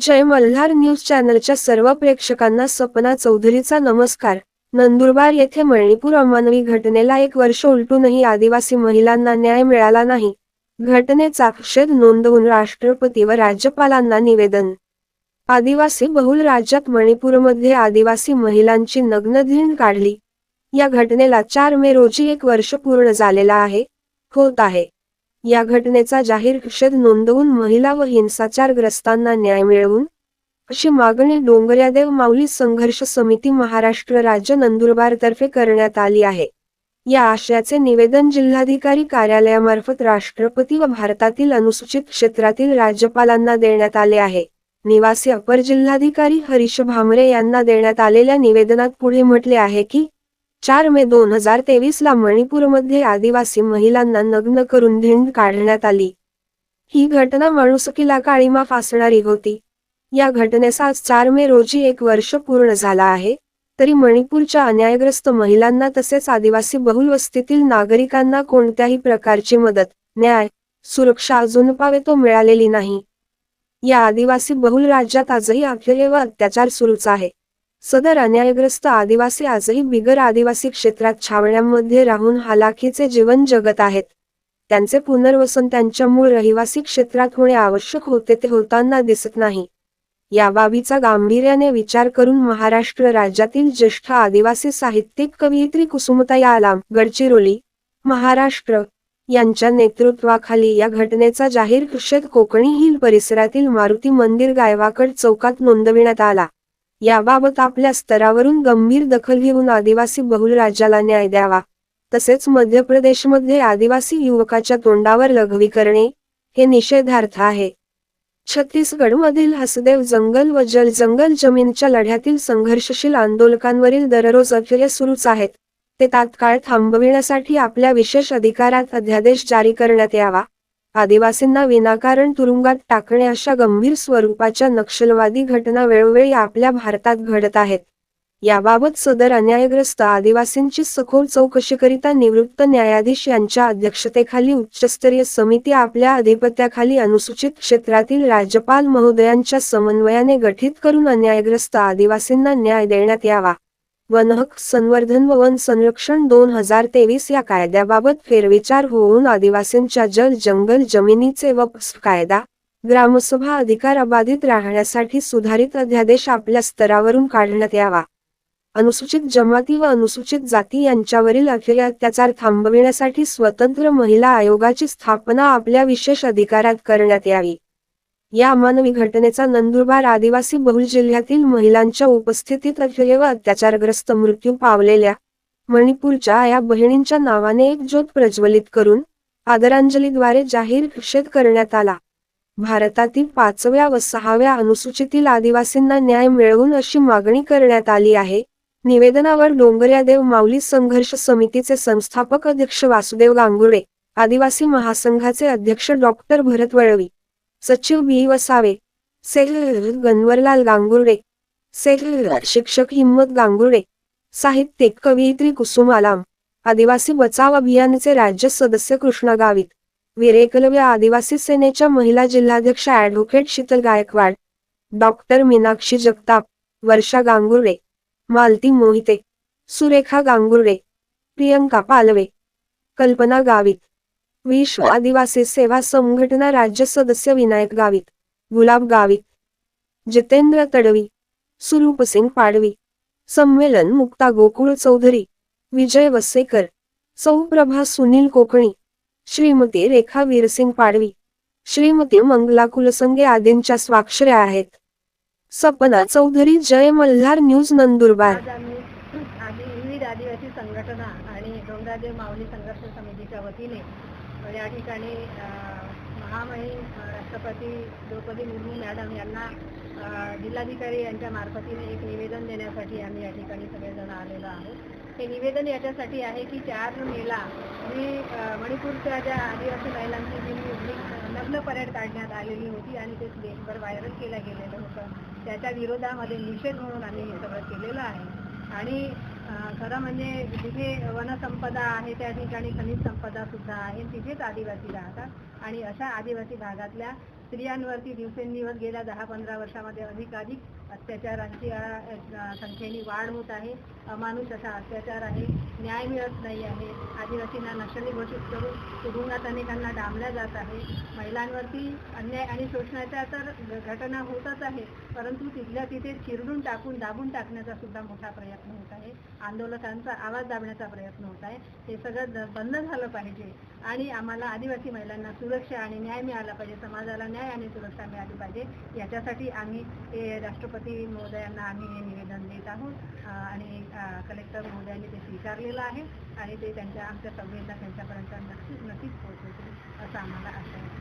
जय Malhar news चॅनलच्या सर्व प्रेक्षकांना सपना चौधरीचा नमस्कार. नंदुरबार येथे मणिपूर अमानवी घटनेला एक वर्ष उलटूनही आदिवासी महिलांना न्याय मिळाला नाही. घटनेचा आक्षेप नोंदवून राष्ट्रपती व राज्यपालांना निवेदन. आदिवासी बहुल राज्यात मणिपूरमध्ये आदिवासी महिलांची नग्नधीण काढली. या घटनेला चार मे रोजी एक वर्ष पूर्ण झालेला आहे होत आहे. या घटनेचा जाहीर निषेध नोंदवून महिला व हिंसाचारग्रस्तांना न्याय मिळवून अशी मागणी डोंगर्यादेव माऊली संघर्ष समिती महाराष्ट्र राज्य नंदुरबार तर्फे करण्यात आली आहे. या आशयाचे निवेदन जिल्हाधिकारी कार्यालयामार्फत राष्ट्रपती व भारतातील अनुसूचित क्षेत्रातील राज्यपालांना देण्यात आले आहे. निवासी अपर जिल्हाधिकारी हरीश भामरे यांना देण्यात आलेल्या निवेदनात पुढे म्हटले आहे की चार मे दोन हजार तेवीस ला मणिपूरमध्ये आदिवासी महिलांना नग्न करून धिंड काढण्यात आली. ही घटना माणुसकीला काळीमा फासणारी होती. या घटनेस आज चार मे रोजी एक वर्ष पूर्ण झाला आहे तरी मणिपूरच्या अन्यायग्रस्त महिलांना तसेच आदिवासी बहुल वस्तीतील नागरिकांना कोणत्याही प्रकारची मदत न्याय सुरक्षा अजून पावे तो मिळालेली नाही. या आदिवासी बहुल राज्यात आजही अखेर व अत्याचार सुरूच आहे. सदर अन्यायग्रस्त आदिवासी आजही बिगर आदिवासी क्षेत्रात छावण्यांमध्ये राहून हालाखीचे जीवन जगत आहेत. त्यांचे पुनर्वसन त्यांच्या मूळ रहिवासी क्षेत्रात होणे आवश्यक होते ते होताना दिसत नाही. या बाबीचा गांभीर्याने विचार करून महाराष्ट्र राज्यातील ज्येष्ठ आदिवासी साहित्यिक कवयित्री कुसुमता आलाम गडचिरोली महाराष्ट्र यांच्या नेतृत्वाखाली या घटनेचा जाहीर निषेध कोकणी हिल परिसरातील मारुती मंदिर गायवाकड चौकात नोंदविण्यात आला. याबाबत आपल्या स्तरावरून गंभीर दखल घेऊन आदिवासी बहुल राज्याला न्याय द्यावा. तसेच मध्य प्रदेशमध्ये आदिवासी युवकाच्या तोंडावर लघवी करणे हे निषेधार्थ आहे. छत्तीसगडमधील हसदेव जंगल व जल जंगल जमीनच्या लढ्यातील संघर्षशील आंदोलकांवरील दररोज अखेर सुरूच आहेत. ते तात्काळ थांबविण्यासाठी आपल्या विशेष अधिकारात अध्यादेश जारी करण्यात यावा. आदिवासींना विनाकारण तुरुंगात टाकणे अशा गंभीर स्वरूपाच्या नक्षलवादी घटना वेळोवेळी आपल्या भारतात घडत आहेत. याबाबत सदर अन्यायग्रस्त आदिवासींची सखोल चौकशीकरिता निवृत्त न्यायाधीश यांच्या अध्यक्षतेखाली उच्चस्तरीय समिती आपल्या अधिपत्याखाली अनुसूचित क्षेत्रातील राज्यपाल महोदयांच्या समन्वयाने गठीत करून अन्यायग्रस्त आदिवासींना न्याय देण्यात यावा. वन संवर्धन व वन संरक्षण दोन हजार तेवीस या कायद्याबाबत फेरविचार होऊन आदिवासींच्या जल जंगल जमिनीचे व कायदा ग्रामसभा अधिकार अबाधित राहण्यासाठी सुधारित अध्यादेश आपल्या स्तरावरून काढण्यात यावा. अनुसूचित जमाती व अनुसूचित जाती यांच्यावरील अखेर अत्याचार थांबविण्यासाठी स्वतंत्र महिला आयोगाची स्थापना आपल्या विशेष अधिकारात करण्यात यावी. या अमानवी घटनेचा नंदुरबार आदिवासी बहुल जिल्ह्यातील महिलांच्या उपस्थितीत अखेर व अत्याचारग्रस्त मृत्यू पावलेल्या मणिपूरच्या या बहिणींच्या नावाने एक ज्योत प्रज्वलित करून आदरांजलीद्वारे जाहीर निषेध करण्यात आला. भारतातील पाचव्या व सहाव्या अनुसूचितील आदिवासींना न्याय मिळवून अशी मागणी करण्यात आली आहे. निवेदनावर डोंगर्यादेव माऊली संघर्ष समितीचे संस्थापक अध्यक्ष वासुदेव गांगुळे आदिवासी महासंघाचे अध्यक्ष डॉक्टर भरत वळवी सचिव B Vasave. Cell Ganvarlal Gangurde. Cell शिक्षक हिम्मत गांगुर्डे. साहित्यिक कवयित्री कुसुम आलाम. आदिवासी बचाव अभियानचे राज्य सदस्य कृष्णा गावित. विरेकलव्य आदिवासी सेनेच्या महिला जिल्हाध्यक्ष ॲडव्होकेट शीतल गायकवाड. डॉक्टर मीनाक्षी जगताप. वर्षा गांगुर्डे. मालती मोहिते. सुरेखा गांगुर्डे. प्रियंका पालवे. कल्पना गावित. विश्व आदिवासी सेवा संघटना राज्य सदस्य विनायक गावित गुलाब गावित जितेंद्र तडवी सुरूपसिंग पाडवी संमेलन मुक्ता गोकुळ चौधरी विजय वसेकर सौप्रभा सुनील कोकणी श्रीमती रेखा वीरसिंग पाडवी श्रीमती मंगला कुलसंगे आदींच्या स्वाक्षऱ्या आहेत. सपना चौधरी जय मल्हार न्यूज नंदुरबार. आदिवासी संघटना आणि डोंगरादेव माऊली संघर्ष समितीच्या वतीने या ठिकाणी महामहिम राष्ट्रपती द्रौपदी मुर्मू मॅडम यांना जिल्हाधिकारी यांच्या मार्फतीने एक निवेदन देण्यासाठी आम्ही या ठिकाणी सगळेजण आलेलो आहोत. हे निवेदन याच्यासाठी आहे की चार मेला मी मणिपूरच्या ज्या आदिवासी महिलांची जी लग्न परेड काढण्यात आलेली होती आणि ते देशभर व्हायरल केलं गेलेलं होतं त्याच्या विरोधामध्ये निषेध म्हणून आम्ही हे सगळं केलेलं आहे. आणि खरं म्हणजे जिथे वनसंपदा आहे त्या ठिकाणी खनिज संपदा सुद्धा आहे तिथेच आदिवासी राहतात. आणि अशा आदिवासी भागातल्या स्त्रियांवरती दिवसेंदिवस गेल्या दहा पंधरा वर्षामध्ये अधिकाधिक अत्याचारांची संख्येने वाढ होत आहे. अमानुष असा अत्याचार आहे. न्याय मिळत नाही आहे. आदिवासींना नक्षली घोषित करून तुरुंगात अनेकांना डांबल्या जात आहे. महिलांवरती अन्याय आणि शोषणाच्या तर घटना होतच आहे. परंतु तिथल्या तिथे चिरडून टाकून दाबून टाकण्याचा सुद्धा मोठा प्रयत्न होत आहे. आंदोलकांचा आवाज दाबण्याचा प्रयत्न होत आहे. हे सगळं बंद झालं पाहिजे. आणि आम्हाला आदिवासी महिलांना सुरक्षा आणि न्याय मिळाला पाहिजे. समाजाला न्याय आणि सुरक्षा मिळाली पाहिजे. याच्यासाठी आम्ही राष्ट्रपती राष्ट्रपती महोदयांना आम्ही हे निवेदन देत आहोत. आणि कलेक्टर महोदयांनी ते स्वीकारलेलं आहे आणि ते त्यांच्या आमच्या संवेदना त्यांच्यापर्यंत नक्कीच नक्कीच पोहोचवतील असं आम्हाला आशा आहे.